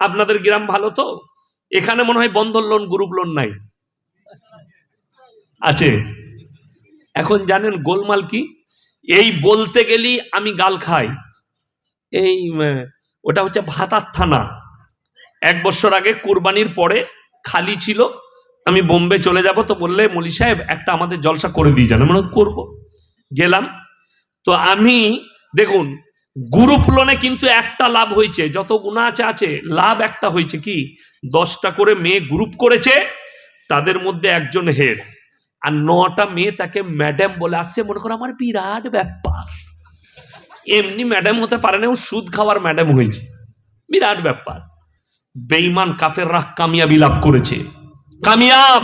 আপনাদের গ্রাম ভালো তো? এখানে মনে হয় বন্ধন লোন, গ্রুপ লোন নাই। আছে। এখন জানেন গোলমাল কি? এই বলতে গেলি আমি গাল খাই। এই ওটা হচ্ছে ভাতার থানা। এক বছর আগে কুরবানির পরে খালি ছিল। আমি বোম্বে চলে যাব তো বললে, মলি সাহেব, একটা আমাদের জলসা করে দিয়ে যান। মানে করব। গেলাম। তো আমি, দেখুন গ্রুপ লোনে কিন্তু একটা লাভ হয়েছে। যত গুণা আছে আছে, লাভ একটা হয়েছে কি? দশটা করে মেয়ে গ্রুপ করেছে, তাদের মধ্যে একজন হেড আর নটা মেয়ে তাকে ম্যাডাম বলে আসছে, মনে করো আমার বিরাট ব্যাপার। এমনি ম্যাডাম হতে পারে না, ও সুদ খাওয়ার ম্যাডাম হয়েছে। বিরাট ব্যাপার। বেইমান কাফেররা কামিয়াবি লাভ করেছে। কামিয়াব!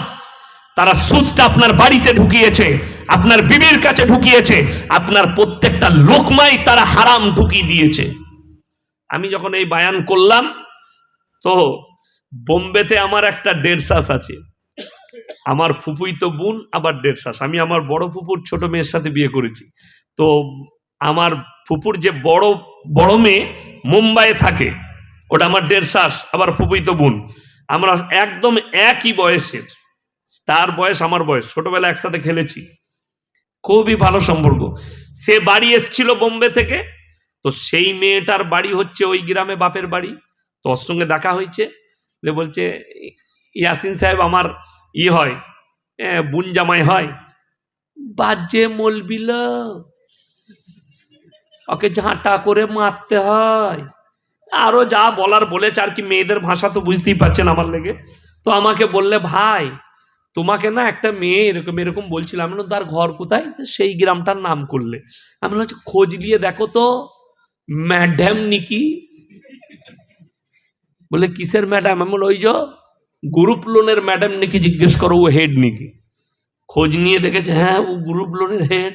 তারা সুদটা আপনার বাড়িতে ঢুকিয়েছে, আপনার বিবির কাছে ঢুকিয়েছে, আপনার প্রত্যেকটা লোকমাই তারা হারাম ঢুকিয়ে দিয়েছে। আমি যখন এই বায়ান করলাম, তো বোম্বেতে আমার একটা দেড় আছে। আমার ফুপুই তো বোন, আবার দেড় আমি আমার বড় ফুপুর ছোট মেয়ের সাথে বিয়ে করেছি। তো আমার ফুপুর যে বড় বড় মেয়ে মুম্বাইয়ে থাকে, ওটা আমার দেড় আবার ফুপুই তো বোন। আমরা একদম একই বয়সের, তার বয়স আমার বয়স ছোটবেলা একসাথে খেলেছি। খুবই ভালো সম্পর্ক। সে বাড়ি এসছিল বোম্বে থেকে, তো সেই মেয়েটার বাড়ি হচ্ছে ওই গ্রামে বাপের বাড়ি। তো ওর সঙ্গে দেখা হয়েছে, যে বলছে, ইয়াসিন সাহেব আমার ই হয় বুন জামাই হয়। বাজে মলবিল ওকে ঝাঁটা করে মারতে হয়। আরও যা বলার বলেছে আর কি, মেয়েদের ভাষা তো বুঝতেই পারছেন আমার লেগে। তো আমাকে বললে, ভাই তোমাকে না একটা মেয়ে এরকম এরকম বলছিলাম। আমি তার ঘর কোথায়? সেই গ্রামটার নাম করলে। আমি আচ্ছা, খোঁজ নিয়ে দেখো তো ম্যাডাম নিকি? বলে কিসের ম্যাডাম? আমি বললাম, ওই যে গ্রুপ লোনের ম্যাডাম নাকি? জিজ্ঞেস করো ও হেড নাকি? খোঁজ নিয়ে দেখেছে হ্যাঁ ও গ্রুপ লোনের হেড।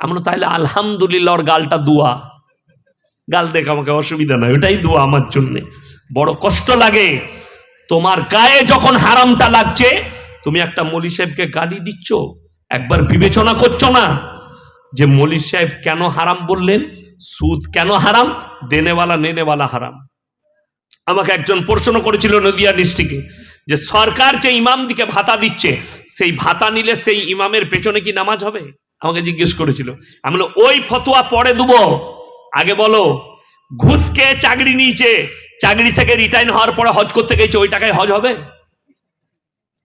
আমরা তাহলে আলহামদুলিল্লাহ ওর গালটা দুয়া। গাল দেখ আমাকে অসুবিধা নাই ওটাই দোয়া আমার জন্য। বড় কষ্ট লাগে। তোমার গায়ে যখন হারামটা লাগছে তুমি একটা মলি সাহেবকে গালি দিচ্ছ? একবার বিবেচনা করছ না যে মলি সাহেব কেন হারাম বললেন? সুদ কেন হারাম? দেনেওয়ালা নেনেওয়ালা হারাম। আমাকে একজন প্রশ্ন করেছিল নদিয়া ডিস্ট্রিক্টে যে সরকার যে ইমাম দিকে ভাতা দিচ্ছে, সেই ভাতা নিলে সেই ইমামের পেছনে কি নামাজ হবে? আমাকে জিজ্ঞেস করেছিল। আমি ওই ফতোয়া পরে দেবো। আগে বলো ঘুষকে চাকরি নিয়েছে? চাকরি থেকে রিটার্ন হওয়ার পরে হজ করতে গেছে ওই টাকায় হজ হবে?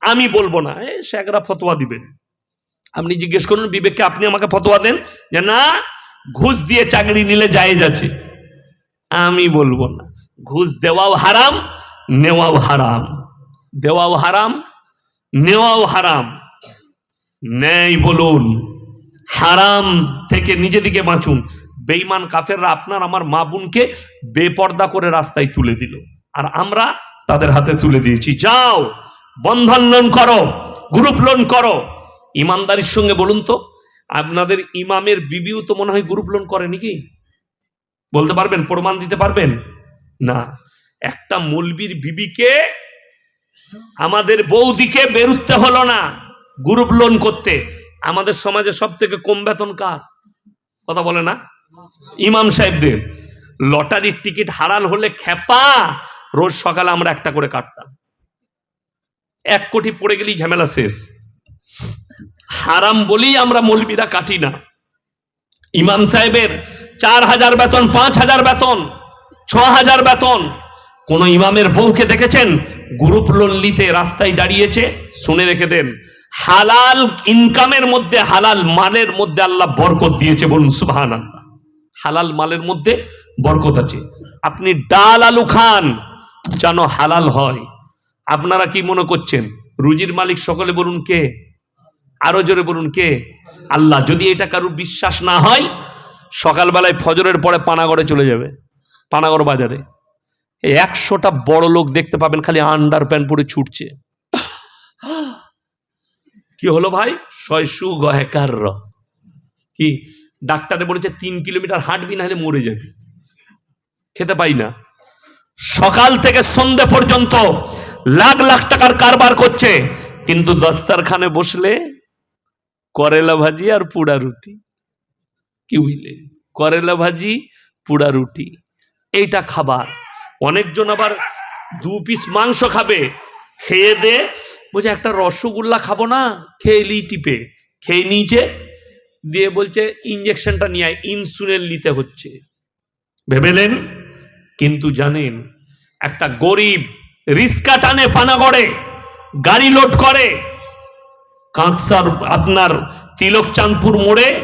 আমি বলব না। এ শেখরা ফতোয়া দিবেন আপনি জিজ্ঞেস করুন, বিবেককে আপনি আমাকে ফতোয়া দেন? যে না, ঘুষ দিয়ে চাকরি নিলে জায়েজ আছে। আমি বলব না। ঘুষ দেওয়াও হারাম, নেওয়াও হারাম। দেওয়াও হারাম, নেওয়াও হারাম। নেই বলুন। হারাম থেকে নিজেদিকে বাঁচুন। বেইমান কাফেররা আপনার, আমার মা বোনকে বেপর্দা করে রাস্তায় তুলে দিল। আর আমরা তাদের হাতে তুলে দিয়েছি। যাও! বন্ধন লোন করো, গ্রুপ লোন করো। ইমানদারির সঙ্গে বলুন তো, আপনাদের ইমামের বিবিও তো মনে হয় গ্রুপ লোন করে নাকি? বলতে পারবেন, প্রমাণ দিতে পারবেন? না, একটা মলবির বিবিকে আমাদের বৌদিকে বেরুতে হলো না, গ্রুপ লোন করতে। আমাদের সমাজে সব থেকে কম বেতন কার? কথা বলে না? ইমাম সাহেবদের। লটারির টিকিট হারাল হলে খেপা রোজ সকালে আমরা একটা করে কাটতাম। এক কোটি পড়ে গেলেই ঝামেলা শেষ। হারাম বলেই আমরা মৌলবিরা কাটি না। ইমাম সাহেবের চার হাজার বেতন, পাঁচ হাজার বেতন, ছ হাজার বেতন। কোন ইমামের বউকে দেখেছেন? গ্রুপ লোন নিতে রাস্তায় দাঁড়িয়েছে, শুনে রেখে দেন। হালাল ইনকামের মধ্যে, হালাল মালের মধ্যে আল্লাহ বরকত দিয়েছে বলুন সুবহান হালাল মালের মধ্যে বরকত আছে। আপনি ডাল আলু খান, যেন হালাল হয়। আপনারা কি মনে করছেন? রুজির মালিক সকলে বলুন কে? আরও জোরে বলুন কে? আল্লাহ, যদি এটা কারুর বিশ্বাস না হয়, সকালবেলায় ফজরের পরে পানাগড়ে চলে যাবে, পানাগড় বাজারে। একশোটা বড় লোক দেখতে পাবেন, খালি আন্ডার প্যান্ট পরে ছুটছে। কি হলো ভাই? শয়সু গহেকার র কি? ডাক্তারে বলেছে তিন কিলোমিটার হাঁটবি না হলে মরে যাবি। খেতে পাই না। সকাল থেকে সন্ধে পর্যন্ত লাখ লাখ টাকার কারবার করছে। কিন্তু দস্তারখানে বসলে করেলা ভাজি আর পুড়া রুটি। কি বুঝলে করেলা ভাজি, পুড়া রুটি। এইটা খাবার। অনেকজন আবার দু পিস মাংস খাবে, খেয়ে দে। বলছে, একটা রসগোল্লা খাব না, খেয়ে এলি টিপে। খেয়ে নিয়েছে, দিয়ে বলছে ইঞ্জেকশনটা নিয়ে আয়, ইনসুলিন নিতে হচ্ছে। ভেবেলেন কিন্তু জানেন, একটা গরিব রিস্কা টানে পানাগড়ে গাড়ি লোড করে। কাঁকসার আপনার তিলক চাঁদপুর মোড়ে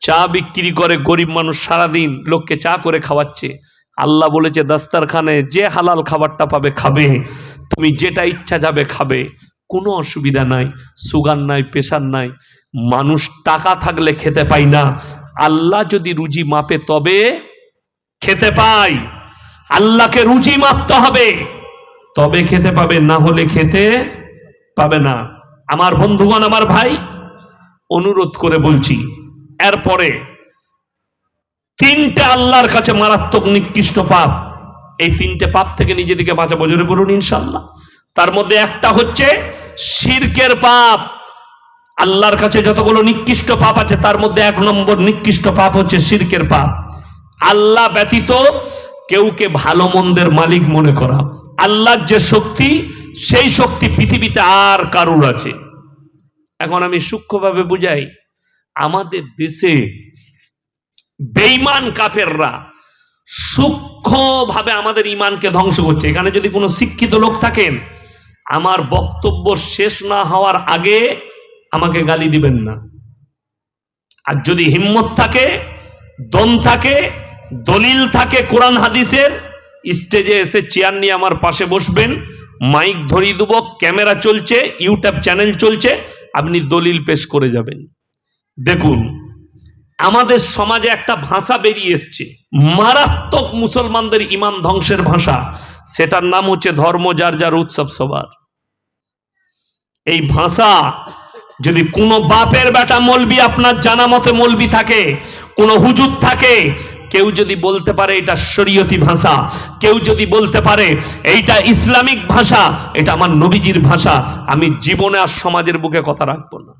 চা বিক্রি করে গরিব মানুষ সারাদিন লোককে চা করে খাওয়াচ্ছে। আল্লাহ বলেছে, দাস্তারখানে যে হালাল খাবারটা পাবে খাবে। তুমি যেটা ইচ্ছা যাবে খাবে। কোনো অসুবিধা নাই, সুগার নাই, প্রেশার নাই। মানুষ টাকা থাকলে খেতে পাই না। আল্লাহ যদি রুজি মাপে তবে খেতে পায়। আল্লাহকে রুজি মাপতে হবে। তবে খেতে পাবে, না হলে খেতে পাবে না। আমার বন্ধুগণ, আমার ভাই, অনুরোধ করে বলছি, এরপরে তিনটে আল্লাহর কাছে মারাত্মক নিকৃষ্ট পাপ, এই তিনটে পাপ থেকে নিজেদিকে বাঁচা বজরে বলুন ইনশাল্লাহ তার মধ্যে একটা হচ্ছে শিরকের পাপ। আল্লাহর কাছে যতগুলো নিকৃষ্ট পাপ আছে, তার মধ্যে এক নম্বর নিকৃষ্ট পাপ হচ্ছে শিরকের পাপ। আল্লাহ ব্যতীত কেউকে ভালো মন্দের মালিক মনে করা। আল্লাহর যে শক্তি, সেই শক্তি পৃথিবীতে আর কারুর আছে। এখন আমি সূক্ষ্মভাবে বুঝাই, আমাদের দেশে বেঈমান কাফেররা সূক্ষ্মভাবে আমাদের ইমানকে ধ্বংস করছে। এখানে যদি কোনো শিক্ষিত লোক থাকেন, আমার বক্তব্য শেষ না হওয়ার আগে আমাকে গালি দিবেন না। আর যদি হিম্মত থাকে, দম থাকে দলিল থাকে কোরআন হাদিসের। স্টেজে এসে চেয়ার নিয়ে আমার পাশে বসবেন। মাইক ধরিয়ে দেবো ক্যামেরা চলছে ইউটিউব চ্যানেল চলছে, আপনি দলিল পেশ করে যাবেন। দেখুন, আমাদের সমাজে একটা ভাষা বেরিয়ে এসছে। মারাত্মক মুসলমানদের ইমান ধ্বংসের ভাষা। সেটার নাম হচ্ছে ধর্ম, যার যার উৎসব সবার। এই ভাষা যদি কোনো বাপের বেটা মলবি, আপনার জানা মতে মলবি থাকে, কোনো হুজুর থাকে কেউ যদি বলতে পারে এটা শরীয়তি ভাষা, কেউ যদি বলতে পারে এইটা ইসলামিক ভাষা, এটা আমার নবীজির ভাষা, আমি জীবনে আর সমাজের বুকে কথা রাখব না।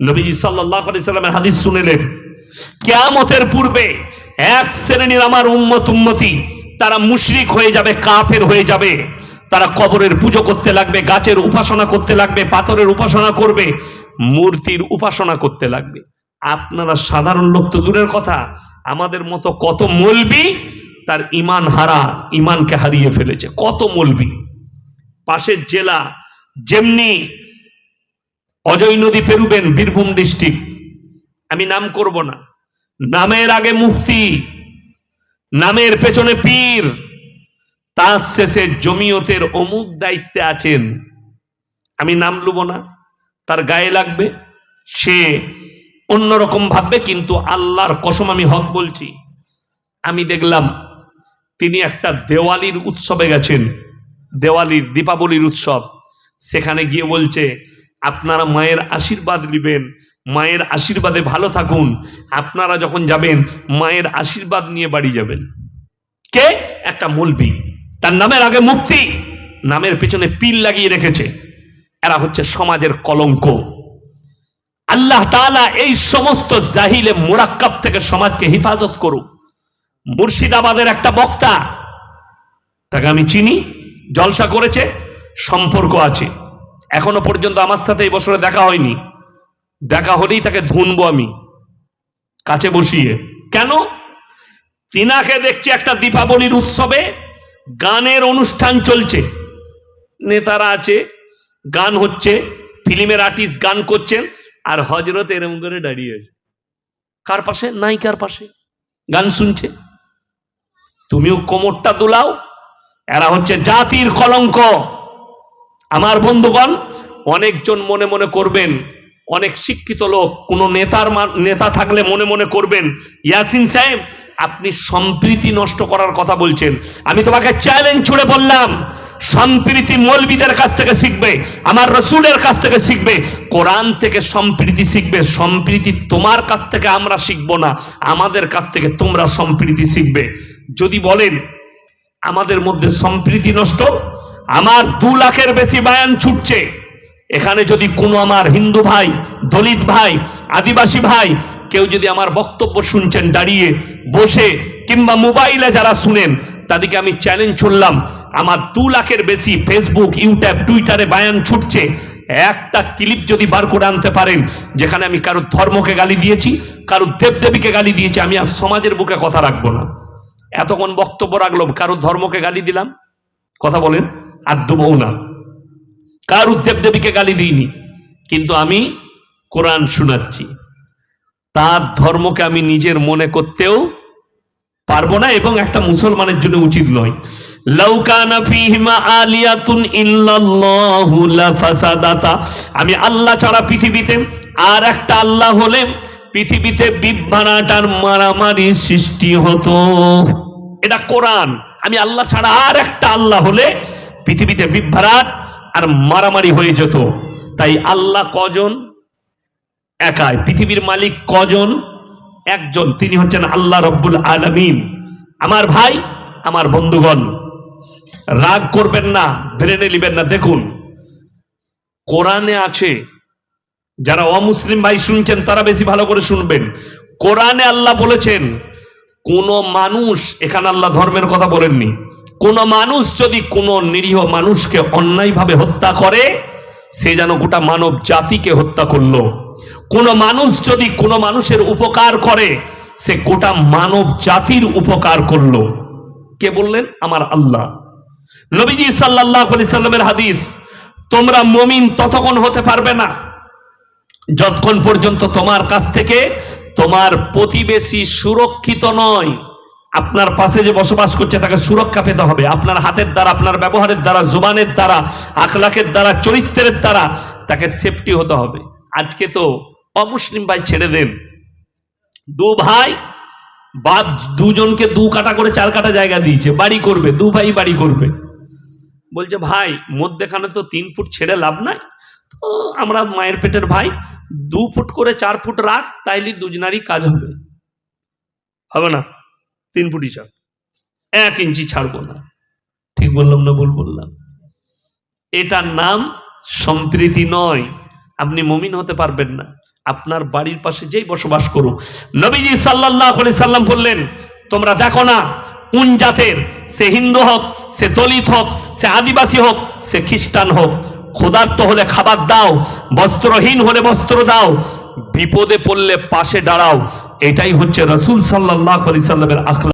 নবীজি সাল্লাহ হাদিস শুনেলেন, কেয়ামতের পূর্বে এক শ্রেণির আমার উম্মত উন্মতি তারা মুশরিক হয়ে যাবে, কাফের হয়ে যাবে। তারা কবরের পুজো করতে লাগবে, গাছের উপাসনা করতে লাগবে, পাথরের উপাসনা করবে, মূর্তির উপাসনা করতে লাগবে। আপনারা সাধারণ লোক তো দূরের কথা। আমাদের মতো কত মলবি তার ইমান হারা, ইমানকে হারিয়ে ফেলেছে। কত মলবি। পাশের জেলা যেমনি অজয় নদী পেরুবেন, বীরভূম ডিস্ট্রিক্ট, আমি নাম করব না। নামের আগে মুফতি, নামের পেছনে পীর, তার শেষে জমিয়তের অমুক দায়িত্বে আছেন। আমি নাম লুব না, তার গায়ে লাগবে। সে অন্যরকম ভাববে, কিন্তু আল্লাহর কসম আমি হক বলছি। আমি দেখলাম, তিনি একটা দেওয়ালির উৎসবে গেছেন। দেওয়ালির, দীপাবলির উৎসব। সেখানে গিয়ে বলছে, আপনারা মায়ের আশীর্বাদ নেবেন, মায়ের আশীর্বাদে ভালো থাকুন। আপনারা যখন যাবেন, মায়ের আশীর্বাদ নিয়ে বাড়ি যাবেন। কে? একটা মলবি। তার নামের আগে মুক্তি নামের পেছনে পিল লাগিয়ে রেখেছে। এরা হচ্ছে সমাজের কলঙ্ক। আল্লাহ তাআলা এই সমস্ত জাহিলে মোরাক্কাব থেকে সমাজকে হেফাজত করুক। মুর্শিদাবাদের একটা বক্তা, তাকে আমি চিনি, জলসা করেছে, সম্পর্ক আছে। এখনও পর্যন্ত আমার সাথে এই বছরে দেখা হয়নি। দেখা হলেই তাকে ধুনবো আমি, কাছে বসিয়ে। কেন? তিনাকে দেখছি একটা দীপাবলির উৎসবে গানের অনুষ্ঠান চলছে। নেতারা আছে, গান হচ্ছে, ফিল্মের আর্টিস্ট গান করছেন আর হজরত এরম করে দাঁড়িয়ে আছে। কার পাশে? নাই কার পাশে। গান শুনছে। তুমিও কোমরটা তোলাও এরা হচ্ছে জাতির কলঙ্ক। আমার বন্ধুগণ, অনেকজন মনে মনে করবেন, অনেক শিক্ষিত লোক, কোনো নেতার নেতা থাকলে মনে মনে করবেন, ইয়াসিন সাহেব আপনি সম্প্রীতি নষ্ট করার কথা বলছেন। আমি তোমাকে চ্যালেঞ্জ ছুড়ে বললাম, সম্প্রীতি মৌলবিদের কাছ থেকে শিখবে, আমার রসুলের কাছ থেকে শিখবে, কোরআন থেকে সম্প্রীতি শিখবে, সম্প্রীতি তোমার কাছ থেকে আমরা শিখব না, আমাদের কাছ থেকে তোমরা সম্প্রীতি শিখবে। যদি বলেন, আমাদের মধ্যে সম্প্রীতি নষ্ট, আমার দু লাখের বেশি বায়ান ছুটছে এখানে যদি কোনো আমার হিন্দু ভাই, দলিত ভাই, আদিবাসী ভাই, কেউ যদি আমার বক্তব্য শুনছেন দাঁড়িয়ে, বসে, কিংবা মোবাইলে যারা শুনেন, তাদেরকে আমি চ্যালেঞ্জ করলাম, আমার দু লাখের বেশি ফেসবুক ইউটিউব টুইটারে বায়ান ছুটছে। একটা ক্লিপ যদি বার করে আনতে পারেন, যেখানে আমি কারোর ধর্মকে গালি দিয়েছি, কারোর দেবদেবীকে গালি দিয়েছি, আমি আর সমাজের বুকে কথা রাখব না। এতক্ষণ বক্তব্য রাখলাম, কারোর ধর্মকে গালি দিলাম। কথা বলেন, আর দেবও না। কারোর দেবদেবীকে গালি দিইনি? কিন্তু আমি কোরআন শোনাচ্ছি। তার ধর্মকে আমি নিজের মনে করতেও পারব না এবং একটা মুসলমানের জন্য উচিত নয়। লাউকানা ফিহিমা আলিয়াতুন ইল্লাল্লাহু লাফাসাদাতা। আমি আল্লাহ ছাড়া পৃথিবীতে আর একটা আল্লাহ হলে পৃথিবীতে বিভ্রাটার মারামারি সৃষ্টি হতো। এটা কোরআন। আমি আল্লাহ ছাড়া আর একটা আল্লাহ হলে পৃথিবীতে বিভ্রাট আর মারামারি হয়ে যেত। তাই আল্লাহ কজন? একাই। পৃথিবীর মালিক কজন? একজন। তিনি হচ্ছেন আল্লাহ রব্বুল আলমিন। আমার ভাই, আমার বন্ধুগণ। রাগ করবেন না, ব্রেনে নিবেন না। দেখুন, কোরআনে আছে, যারা অমুসলিম ভাই শুনছেন, তারা বেশি ভালো করে শুনবেন। কোরআনে আল্লাহ বলেছেন, কোন মানুষ, এখানে আল্লাহ ধর্মের কথা বলেননি কোন মানুষ যদি কোন নিরীহ মানুষকে অন্যায়ভাবে হত্যা করে, সে যেন গোটা মানব জাতিকে হত্যা করল। কোন মানুষ যদি কোন মানুষের উপকার করে, সে গোটা মানব জাতির উপকার করল। কে বললেন? আমার আল্লাহ। নবীজি সাল্লাহ সাল্লামের হাদিস, তোমরা মমিন ততক্ষণ হতে পারবে না। যতক্ষণ পর্যন্ত তোমার কাছ থেকে তোমার প্রতিবেশী সুরক্ষিত নয় আপনার পাশে যে বসবাস করছে, তাকে সুরক্ষা পেতে হবে। আপনার হাতের দ্বারা, আপনার ব্যবহারের দ্বারা, জুবানের দ্বারা আখলাখের দ্বারা, চরিত্রের দ্বারা তাকে সেফটি হতে হবে। আজকে তো অমুসলিম ভাই ছেড়ে দেন। দু ভাই, বাপ দুজনকে দু কাটা করে চার কাটা জায়গা দিয়েছে। বাড়ি করবে, দু ভাই বাড়ি করবে। বলছে, ভাই, মধ্যেখানে তো তিন ফুট ছেড়ে লাভ নাই। তো আমরা মায়ের পেটের ভাই, দু ফুট করে চার ফুট রাখ, তাইলে দুজনারই কাজ হবে। হবে না। তিন ফুটই চার এক ইঞ্চি ছাড়বো না। ঠিক বললাম না ভুল বললাম? এটার নাম সম্প্রীতি নয়। আপনি মমিন হতে পারবেন না। আপনার বাড়ির পাশে যেই বসবাস করুক। নবীজি সাল্লাহ সাল্লাম বললেন, তোমরা দেখো না কোন জাতের? সে হিন্দু হোক, সে দলিত হোক, সে আদিবাসী হোক, সে খ্রিস্টান হোক। ক্ষুধার্ত হলে খাবার দাও, বস্ত্রহীন হলে বস্ত্র দাও, বিপদে পড়লে পাশে দাঁড়াও। এটাই হচ্ছে রসুল সাল্লাহ আলি সাল্লামের আখলা